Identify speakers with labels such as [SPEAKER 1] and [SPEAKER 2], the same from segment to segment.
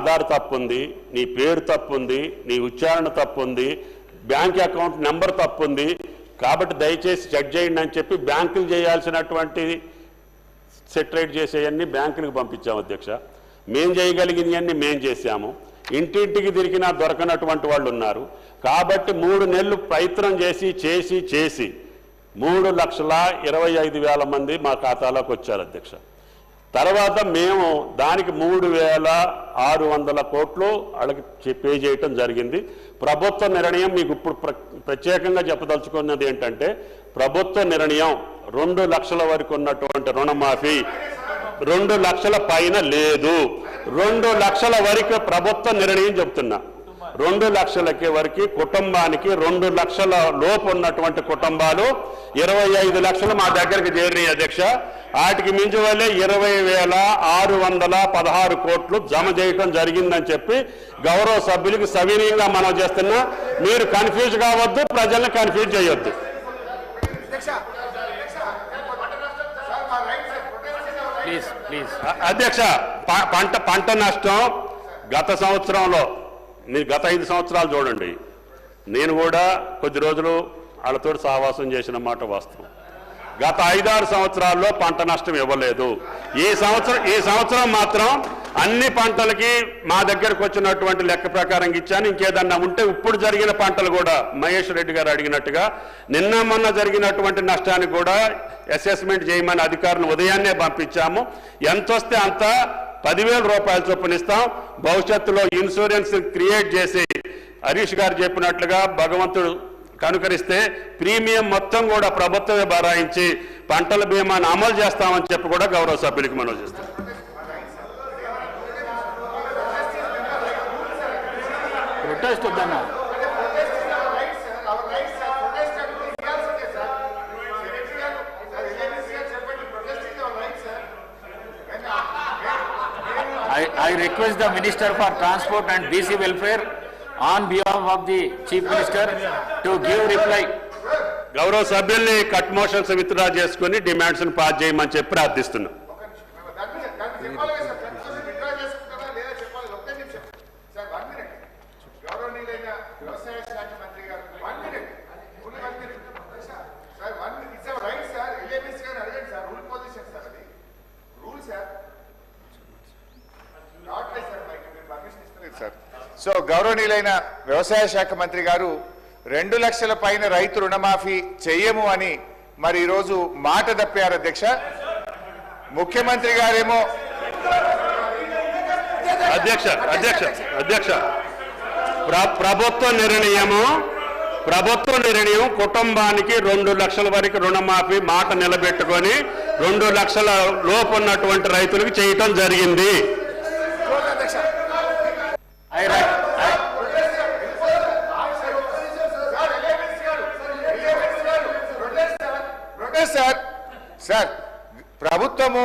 [SPEAKER 1] ఆధార్ తప్పు ఉంది నీ పేరు తప్పు ఉంది నీ ఉచ్చారణ తప్పు ఉంది బ్యాంక్ అకౌంట్ నెంబర్ తప్పు ఉంది కాబట్టి దయచేసి చెక్ చేయండి అని చెప్పి బ్యాంకులు చేయాల్సినటువంటి సెటరేట్ చేసేవన్నీ బ్యాంకులకు పంపించాము అధ్యక్ష. మేం చేయగలిగినవన్నీ మేం చేశాము. ఇంటింటికి తిరిగినా దొరకనటువంటి వాళ్ళు ఉన్నారు. కాబట్టి మూడు నెలలు ప్రయత్నం చేసి చేసి చేసి మూడు లక్షల ఇరవై ఐదు వేల మంది మా ఖాతాలోకి వచ్చారు అధ్యక్ష. తర్వాత మేము దానికి మూడు వేల ఆరు వందల కోట్లు వాళ్ళకి పే చేయటం జరిగింది. ప్రభుత్వ నిర్ణయం మీకు ఇప్పుడు ప్ర ప్రత్యేకంగా చెప్పదలుచుకున్నది ఏంటంటే ప్రభుత్వ నిర్ణయం రెండు లక్షల వరకు ఉన్నటువంటి రుణమాఫీ రెండు లక్షల పైన లేదు. రెండు లక్షల వరకు ప్రభుత్వ నిర్ణయం చెప్తున్నా. రెండు లక్షలకి వరకు కుటుంబానికి రెండు లక్షల లోపు ఉన్నటువంటి కుటుంబాలు ఇరవై ఐదు లక్షలు మా దగ్గరికి చేరినాయి అధ్యక్ష. వాటికి మించి వల్లే ఇరవై వేల ఆరు వందల పదహారు కోట్లు జమ చేయటం జరిగిందని చెప్పి గౌరవ సభ్యులకు సవినీయంగా మనం చేస్తున్నా. మీరు కన్ఫ్యూజ్ కావద్దు ప్రజల్ని కన్ఫ్యూజ్ చేయొద్దు.
[SPEAKER 2] ప్లీజ్ ప్లీజ్
[SPEAKER 1] అ- అధ్యక్ష ప- పంట పంట నష్టం గత సంవత్సరంలో మీరు గత ఐదు సంవత్సరాలు చూడండి. నేను కూడా కొద్ది రోజులు వాళ్ళతో సహవాసం చేసిన మాట వాస్తవం. గత ఐదారు సంవత్సరాల్లో పంట నష్టం ఇవ్వలేదు. ఈ సంవత్సరం ఈ సంవత్సరం మాత్రం అన్ని పంటలకి మా దగ్గరకు వచ్చినటువంటి లెక్క ప్రకారం ఇచ్చాను. ఇంకేదన్నా ఉంటే ఇప్పుడు జరిగిన పంటలు కూడా మహేష్ రెడ్డి గారు అడిగినట్టుగా నిన్న మొన్న జరిగినటువంటి నష్టానికి కూడా అసెస్మెంట్ చేయమని అధికారులు ఉదయాన్నే పంపించాము. ఎంత వస్తే అంత పదివేల రూపాయల చొప్పున ఇస్తాం. భవిష్యత్తులో ఇన్సూరెన్స్ క్రియేట్ చేసి హరీష్ గారు చెప్పినట్లుగా భగవంతుడు కనుకరిస్తే ప్రీమియం మొత్తం కూడా ప్రభుత్వమే బరాయించి పంటల బీమాను అమలు చేస్తామని చెప్పి కూడా గౌరవ సభ్యులకు మనం చేస్తాం.
[SPEAKER 2] ప్రొటెస్ట్ వద్దన్నారు I request the minister for transport and BC welfare on behalf of the chief minister to give reply
[SPEAKER 1] గౌరవ సభ్యుల్ని కట్ మోషన్స్ విత్డ్రా చేసుకుని డిమాండ్స్ను పాస్ చేయమని చెప్పి ప్రార్థిస్తున్నా.
[SPEAKER 3] సో గౌరవనీయులైన వ్యవసాయ శాఖ మంత్రి గారు రెండు లక్షల పైన రైతు రుణమాఫీ చెయ్యము అని మరి ఈరోజు మాట తప్పారు అధ్యక్ష. ముఖ్యమంత్రి గారేమో
[SPEAKER 1] అధ్యక్ష అధ్యక్ష అధ్యక్ష. ప్ర- ప్రభుత్వ నిర్ణయము ప్రభుత్వ నిర్ణయం కుటుంబానికి రెండు లక్షల వరకు రుణమాఫీ మాట నిలబెట్టుకొని రెండు లక్షల లోపు ఉన్నటువంటి రైతులకు చేయటం జరిగింది.
[SPEAKER 3] Protest sir. సార్ ప్రభుత్వము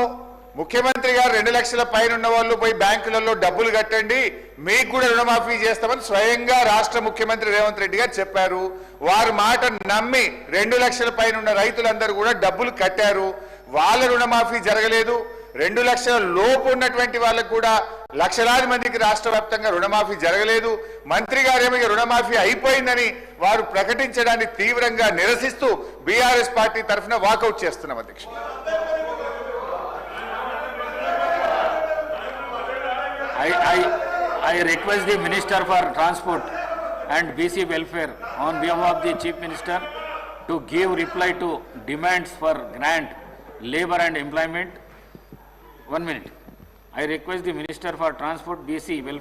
[SPEAKER 3] ముఖ్యమంత్రి గారు రెండు లక్షల పైన ఉన్న వాళ్ళు పోయి బ్యాంకులలో డబ్బులు కట్టండి మీకు కూడా రుణమాఫీ చేస్తామని స్వయంగా రాష్ట్ర ముఖ్యమంత్రి రేవంత్ రెడ్డి గారు చెప్పారు. వారి మాట నమ్మి రెండు లక్షల పైన ఉన్న రైతులందరూ కూడా డబ్బులు కట్టారు. వాళ్ళ రుణమాఫీ జరగలేదు. రెండు లక్షల లోపు ఉన్నటువంటి వాళ్ళకు కూడా లక్షలాది మందికి రాష్ట్ర వ్యాప్తంగా రుణమాఫీ జరగలేదు. మంత్రి గారేమో రుణమాఫీ అయిపోయిందని వారు ప్రకటించడాన్ని తీవ్రంగా నిరసిస్తూ బీఆర్ఎస్ పార్టీ తరఫున వాకౌట్ చేస్తున్నాం అధ్యక్ష
[SPEAKER 2] I request the minister for transport and BC welfare on behalf of the chief minister to give reply to demands for grant labour and employment One minute. I request the Minister for Transport, BC Welfare